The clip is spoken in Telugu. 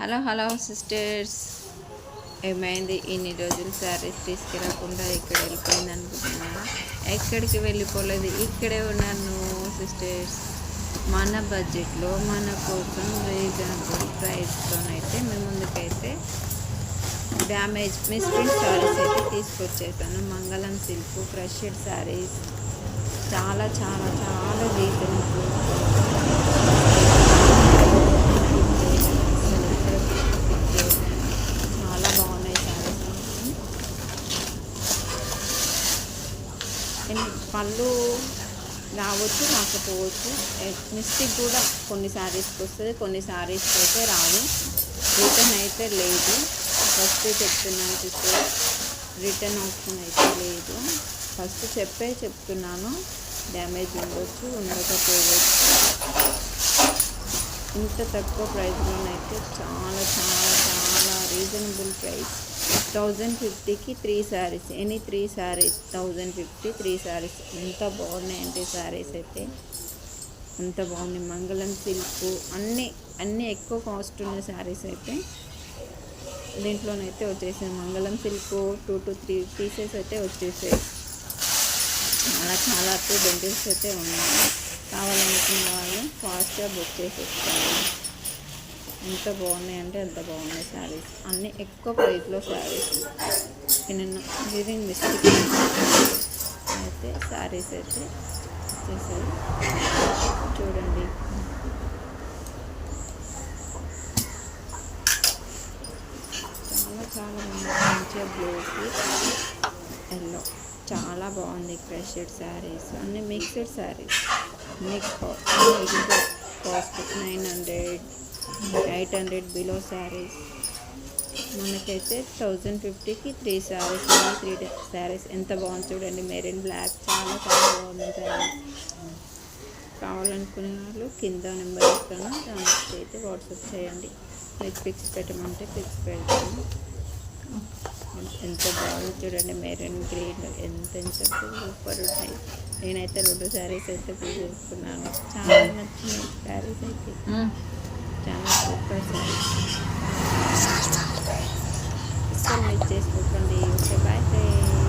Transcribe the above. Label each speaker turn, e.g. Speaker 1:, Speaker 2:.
Speaker 1: Hello hello sisters. ఏమైంది? ఇన్ని రోజులు శారీస్ తీసుకురాకుండా ఇక్కడ వెళ్ళిపోయింది అనుకుంటున్నాను ఎక్కడికి వెళ్ళిపోలేదు? ఇక్కడే ఉన్నాను సిస్టర్స్. మన బడ్జెట్లో మన కోసం రీజనబుల్ ప్రైస్తోనైతే మేము ముందుకైతే డ్యామేజ్ మిస్ప్రింట్ శారీస్ అయితే తీసుకొచ్చేసాను. మంగళం సిల్క్ క్రషెడ్ శారీస్. చాలా చాలా చాలా రీజనబుల్ చాలా బాగున్నాయి శారీస్ పళ్ళు రావచ్చు రాకపోవచ్చు. మిస్టేక్ కూడా కొన్ని శారీస్కి వస్తుంది కొన్ని శారీస్కి అయితే రాదు రిటర్న్ అయితే లేదు. ఫస్ట్ చెప్తున్నాను సిస్టర్ రిటర్న్ ఆప్షన్ అయితే లేదు. ఫస్ట్ చెప్పే చెప్తున్నాను. డ్యామేజ్ ఉండొచ్చు ఉండకపోవచ్చు. ఇంత తక్కువ ప్రైస్లోనైతే చాలా చాలా చాలా రీజనబుల్ ప్రైస్. థౌజండ్ ఫిఫ్టీకి three saris. Any three saris thousand fifty three saris. ఎంత బాగున్నాయంటే శారీస్ అయితే. అంత బాగున్నాయి. మంగళం సిల్క్ అన్నీ అన్నీ ఎక్కువ కాస్ట్ ఉన్న శారీస్ అయితే దీంట్లోనైతే వచ్చేసాయి. Mangalam silk two to three pieces అయితే వచ్చేసాయి. అలా చాలా టూ బెంటిల్స్ అయితే ఉన్నాయి. కావాలనుకున్న వాళ్ళు ఫాస్ట్గా బుక్ చేసేసుకోవాలి. ఎంత బాగున్నాయి అంటే ఎంత బాగున్నాయి శారీస్. అన్నీ ఎక్కువ ప్రైస్లో శారీస్. నేను లివింగ్ మిస్టేక్ అయితే శారీస్ అయితే చేశారు చూడండి. చాలా చాలా బాగుంది మంచిగా బ్లూకి ఎల్లో. చాలా బాగుంది క్రషెడ్ శారీస్ అన్ని mixed saris. Mix cost nine hundred eight hundred below saris. మనకైతే థౌజండ్ ఫిఫ్టీకి త్రీ శారీస్ త్రీ శారీస్ ఎంత బాగుంది చూడండి. మెరీన్ బ్లాక్ చాలా చాలా బాగుంది శారీ కావాలనుకునే వాళ్ళు కింద నెంబర్ ఇస్తాను దానికి అయితే వాట్సాప్ చేయండి. మీకు పిక్స్ పెట్టమంటే పిక్స్ పెడతాను ఎంత బాగుంది చూడండి. మెరూన్ గ్రీన్ ఎంత ఎంత సూపర్ ఉన్నాయి నేనైతే రెండు శారీస్ అయితే తీసుకున్నాను. చాలా నచ్చినాయి శారీస్ అయితే. just for Sunday. Okay, bye, Bye.